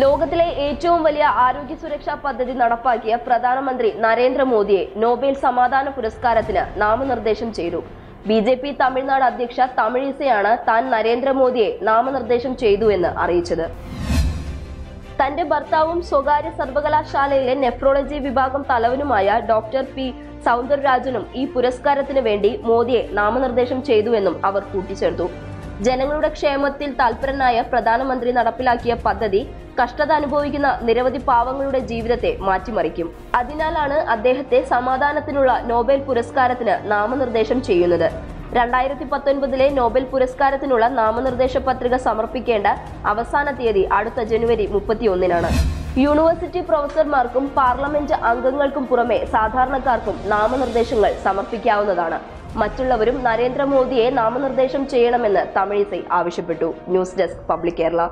ലോകത്തിലെ ഏറ്റവും വലിയ ആരോഗ്യ സുരക്ഷാ പദ്ധതി നടപ്പാക്കിയ പ്രധാനമന്ത്രി നരേന്ദ്രമോദിയെ നോബൽ സമാധാന പുരസ്കാരത്തിന് നാമനിർദ്ദേശം ചെയ്തു. ബി ജെ പി തമിഴ്നാട് അധ്യക്ഷ തമിഴിസയാണ് താൻ നരേന്ദ്രമോദിയെ നാമനിർദ്ദേശം ചെയ്തു എന്ന് അറിയിച്ചത്. തന്റെ ഭർത്താവും സ്വകാര്യ സർവകലാശാലയിലെ നെഫ്രോളജി വിഭാഗം തലവനുമായ ഡോക്ടർ പി സൗന്ദരരാജനും ഈ പുരസ്കാരത്തിന് വേണ്ടി മോദിയെ നാമനിർദ്ദേശം ചെയ്തുവെന്നും അവർ കൂട്ടിച്ചേർത്തു. ജനങ്ങളുടെ ക്ഷേമത്തിൽ തൽപരനായ പ്രധാനമന്ത്രി നടപ്പിലാക്കിയ പദ്ധതി കഷ്ടത അനുഭവിക്കുന്ന നിരവധി പാവങ്ങളുടെ ജീവിതത്തെ മാറ്റിമറിക്കും. അതിനാലാണ് അദ്ദേഹത്തെ സമാധാനത്തിനുള്ള നോബൽ പുരസ്കാരത്തിന് നാമനിർദ്ദേശം ചെയ്യുന്നത്. രണ്ടായിരത്തി പത്തൊൻപതിലെ നോബൽ പുരസ്കാരത്തിനുള്ള നാമനിർദ്ദേശ പത്രിക സമർപ്പിക്കേണ്ട അവസാന തീയതി അടുത്ത ജനുവരി മുപ്പത്തിയൊന്നിനാണ്. യൂണിവേഴ്സിറ്റി പ്രൊഫസർമാർക്കും പാർലമെന്റ് അംഗങ്ങൾക്കും പുറമെ സാധാരണക്കാർക്കും നാമനിർദ്ദേശങ്ങൾ സമർപ്പിക്കാവുന്നതാണ്. മറ്റുള്ളവരും നരേന്ദ്രമോദിയെ നാമനിർദ്ദേശം ചെയ്യണമെന്ന് തമിഴിസൈ ആവശ്യപ്പെട്ടു. News desk public Kerala.